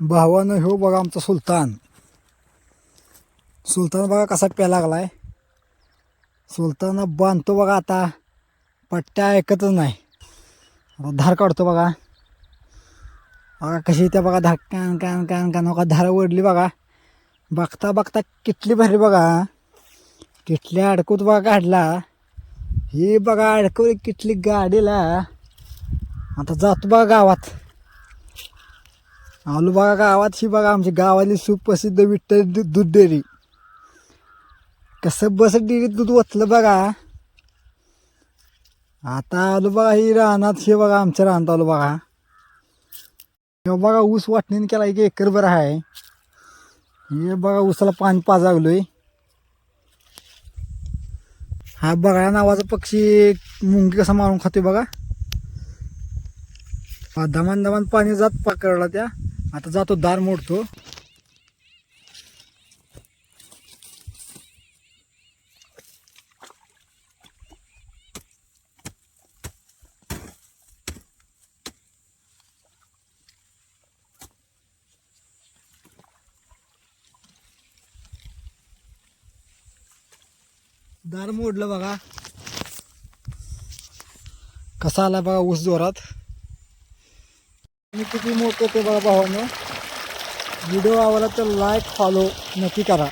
भावानं ह्यो बघा आमचा सुलतान. सुलतान बघा कसा प्या लागलाय. सुलतान बांधतो बघा आता. पट्ट्या ऐकतच नाही. आता धार काढतो बघा. बघा कशी त्या बघा धार कान कान कान कान बघा धार ओढली बघा. बघता बघता किटली भरली बघा. किटल्या अडकूत बघा काढला ही बघा अडकवली किटली गाडीला. आता जातो बघा गावात. आलो बघा गावात ही बघा आमची गावातली सुप्रसिद्ध विठ्ठल दूध डेअरी. कसं बस डेअरीत दूध ओतलं बघा. आता आलो बघा ही रानात हे बघा आमच्या रानात आलो बघा. हे बघा ऊस वाटणीने केला एक एकर बरं आहे. हे बघा ऊसाला पाणी पाजागलोय. हा बघा नावाचा पक्षी मुंगी कसा मारून खाते बघा. दमान दमान पाणी जात पकडला त्या. आता जातो दार मोडतो. दार मोडलं बघा. कसा आला बघा ऊस जोरात. मी किती मोठं ते बघा भावानं. व्हिडिओ आवडला तर लाईक फॉलो नक्की करा.